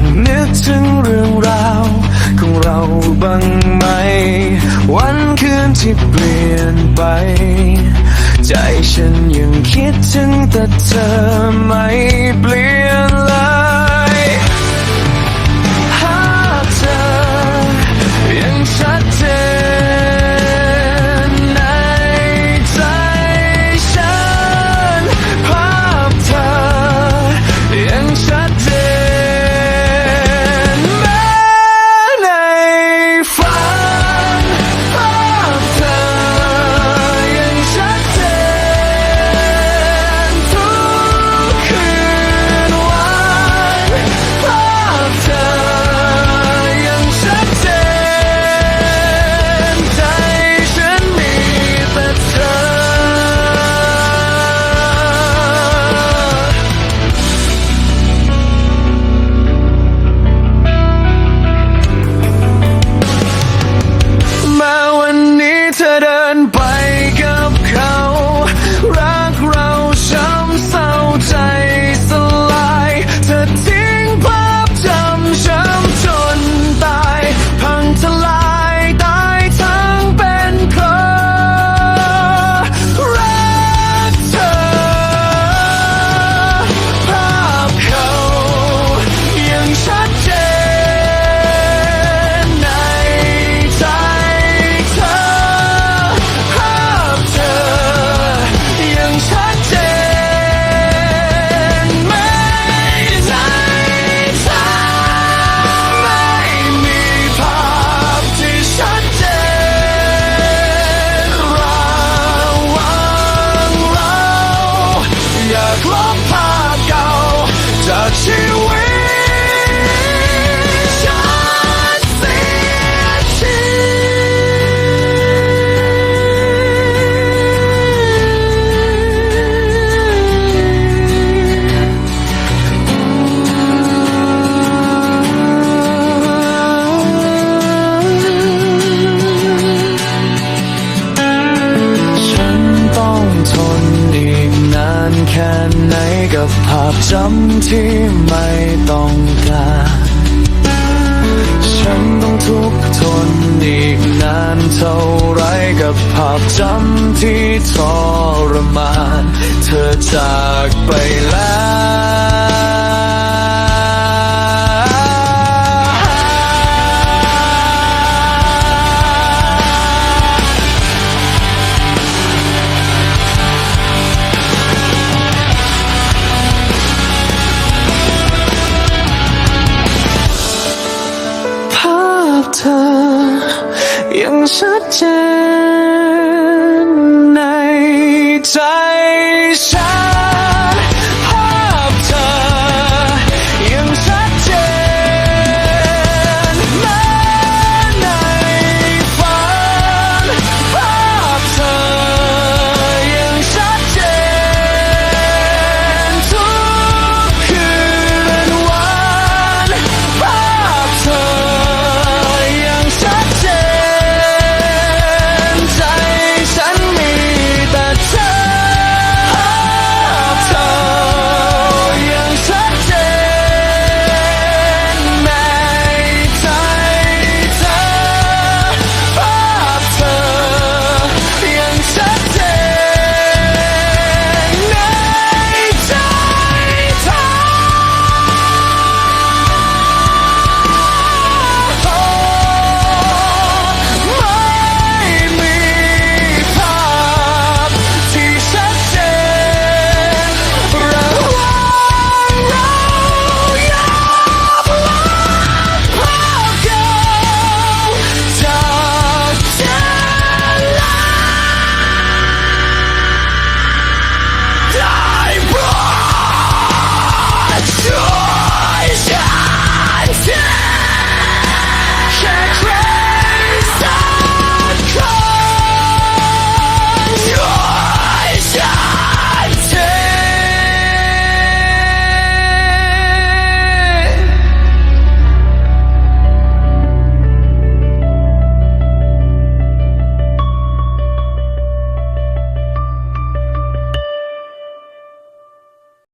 งนึกถึงเรื่องราวของเราบ้างไหม วันคืนที่เปลี่ยนไป ใจฉันยังคิดถึงแต่เธอไม่เปลี่ยน touch it ไม่ต้องการฉันต้องทุกทนอีกนานเท่าไรกับภาพจำที่ทรมาน เธอจากไปแล้ว ยังชัดเจนในใจ